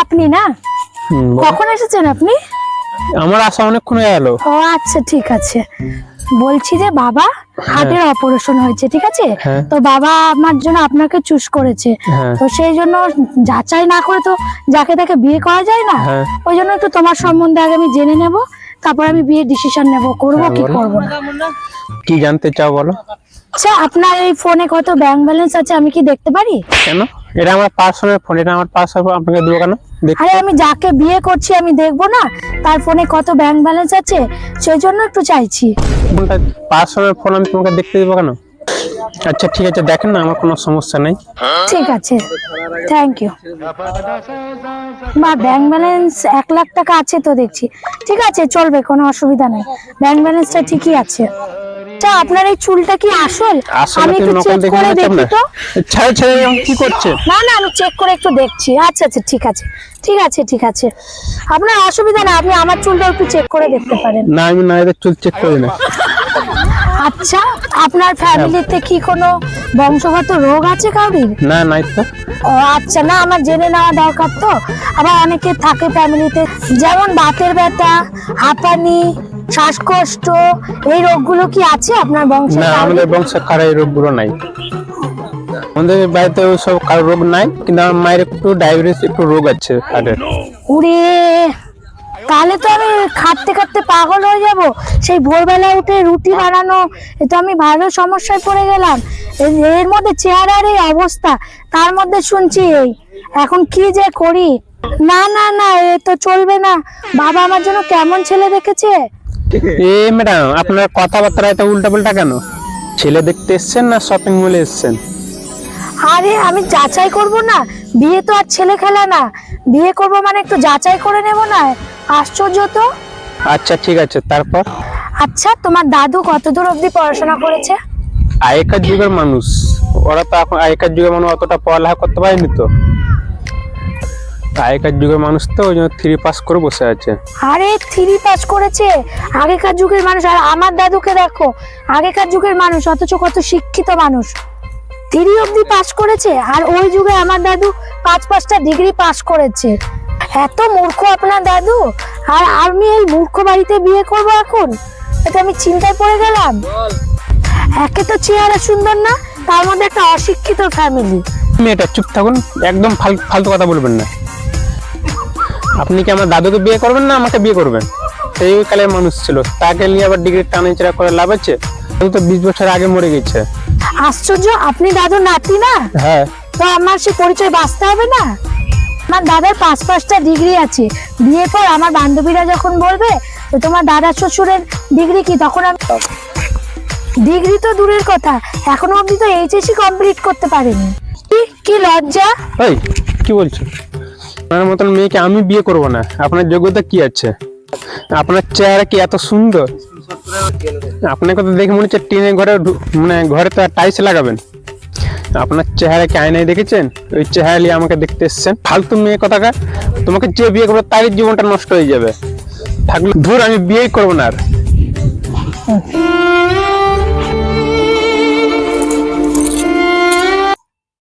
আপনি না? কখন এসেছেন আপনি? আমার আসা অনেকক্ষণ হয়ে গেল। ও আচ্ছা ঠিক আছে। বলছি যে বাবা হার্টের অপারেশন হয়েছে ঠিক আছে? হ্যাঁ। তো বাবা আমার জন্য আপনাকে চুজ করেছে। হ্যাঁ। তো সেই জন্য যাচাই না করে তো যাকে তাকে বিয়ে করা যায় না? হ্যাঁ। ওই জন্য একটু তোমার সম্বন্ধে আগে আমি জেনে নেব তারপর আমি বিয়ের ডিসিশন নেব করব হ্যাঁ, কি। করব না। কি জানতে চাও বলো। আচ্ছা আপনার এই ফোনে কত ব্যাংক ব্যালেন্স আছে আমি কি দেখতে পারি? কেন? এটা আমার পার্সোনাল ফোন এটা আমার পার্সোনাল আপনাকে দেবো কেন? আরে আমি যাকে বিয়ে করছি আমি দেখব না? তার ফোনে কত ব্যাংক ব্যালেন্স আছে? সেই জন্য একটু চাইছি। ফোনটা পার্সোনাল ফোন আমি তোমাকে দেখতে দেবো কেন? আচ্ছা ঠিক আছে দেখেন না আমার কোনো সমস্যা নেই। ঠিক আছে। থ্যাংক ইউ মা ব্যাংক ব্যালেন্স এক লাখ টাকা আছে তো দেখছি। ঠিক আছে চলবে কোনো অসুবিধা নেই। ব্যাংক ব্যালেন্সটা ঠিকই আছে। আচ্ছা আপনার এই চুলটা কি আসল? আমি একটু চেক করে দেখি তো। ছেড়ে ছেড়ে কি করছে? না না আমি চেক করে একটু দেখছি। আচ্ছা আচ্ছা ঠিক আছে ঠিক আছে ঠিক আছে। আপনার অসুবিধা না আপনি আমার চুলটা একটু চেক করে দেখতে পারেন। না আমি না এদের চুল চেক করি না। আচ্ছা আপনার ফ্যামিলিতে কি কোনো বংশগত রোগ আছে কাউরির? না নাই তো। ও আচ্ছা না আমার জেনে নেওয়া দরকার তো। আবার অনেকে থাকে ফ্যামিলিতে যেমন বাতের ব্যথা হাঁপানি শ্বাসকষ্ট এই রোগগুলো কি আছে আপনার বংশে? না আমাদের বংশে কারও এই রোগগুলো নাই। আমাদের বাড়িতে ওইসব কারও রোগ নাই কিন্তু আমার মায়ের একটু ডায়াবেটিস একটু রোগ আছে হার্টের উরে তাহলে তো আমি খাটতে খাটতে পাগল হয়ে যাব। সেই ভোরবেলা উঠে রুটি বানানো এ তো আমি ভালো সমস্যায় পড়ে গেলাম। এর মধ্যে চেহারার এই অবস্থা তার মধ্যে শুনছি এই। এখন কি যে করি? না না না এ তো চলবে না। বাবা আমার জন্য কেমন ছেলে দেখেছে? এ ম্যাডাম আপনার কথাবার্তা এত উল্টা পাল্টা কেন? ছেলে দেখতে এসছেন না শপিং মলে এসছেন? আরে আমি যাচাই করব না। বিয়ে তো আর ছেলে খেলা না। বিয়ে করব মানে একটু যাচাই করে নেব না। আশ্চর্য তো? আচ্ছা ঠিক আছে তারপর? আচ্ছা তোমার দাদু কতদূর অবধি পড়াশোনা করেছে? আগেকার যুগের মানুষ ওরা তো এখন আগেকার যুগের মানুষ অতটা পড়ালেখা করতে পারেনি তো। আগেকার যুগের মানুষ তো ওই জন্য থ্রি পাস করে বসে আছে। আরে থ্রি পাস করেছে? আগেকার যুগের মানুষ আর আমার দাদুকে দেখো আগেকার যুগের মানুষ অথচ কত শিক্ষিত মানুষ। থ্রি অবধি পাস করেছে আর ওই যুগে আমার দাদু পাঁচ পাঁচটা ডিগ্রি পাস করেছে। এত মূর্খ আপনার দাদু? আর আমি এই মূর্খ বাড়িতে বিয়ে করব এখন? এটা আমি চিন্তায় পড়ে গেলাম। একে তো চেহারা সুন্দর না তার মধ্যে একটা অশিক্ষিত ফ্যামিলি মেয়েটা চুপ থাকুন একদম ফাল- ফালতু কথা বলবেন না। আপনি কি আমার দাদুকে বিয়ে করবেন না আমাকে বিয়ে করবেন? সেই কালের মানুষ ছিল। তাকে নিয়ে আবার ডিগ্রি টানাচেরা করে লাভ আছে? তো বিশ বছর আগে মরে গেছে। আশ্চর্য আপনি দাদু নাতি না? হ্যাঁ। তো আমার সে পরিচয় বাঁচতে হবে না? আমার দাদার পাঁচ পাঁচটা ডিগ্রি আছে। বিয়ের পর আমার বান্ধবীরা যখন বলবে তো তোমার দাদা শ্বশুরের ডিগ্রি কি? তখন আমি ডিগ্রি তো দূরের কথা। এখনও অবধি তো এইচএসসি কমপ্লিট করতে পারেনি। কি- কি লজ্জা? ওই কি বলছো? আপনার মতন মেয়েকে আমি বিয়ে করব না। আপনার যোগ্যতা কি আছে? আপনার চেহারা কি এত সুন্দর? আপনাকে তো দেখে মনে হচ্ছে টিনের ঘরে মানে ঘরে তো টাইলস লাগাবেন। আপনার চেহারা কি আয়নায় দেখেছেন? ওই চেহারা নিয়ে আমাকে দেখতে এসছেন। ফালতু মেয়ে কথাকা তোমাকে যে বিয়ে করব তারই জীবনটা নষ্ট হয়ে যাবে। থাকলে ধুর, আমি বিয়েই করব না আর।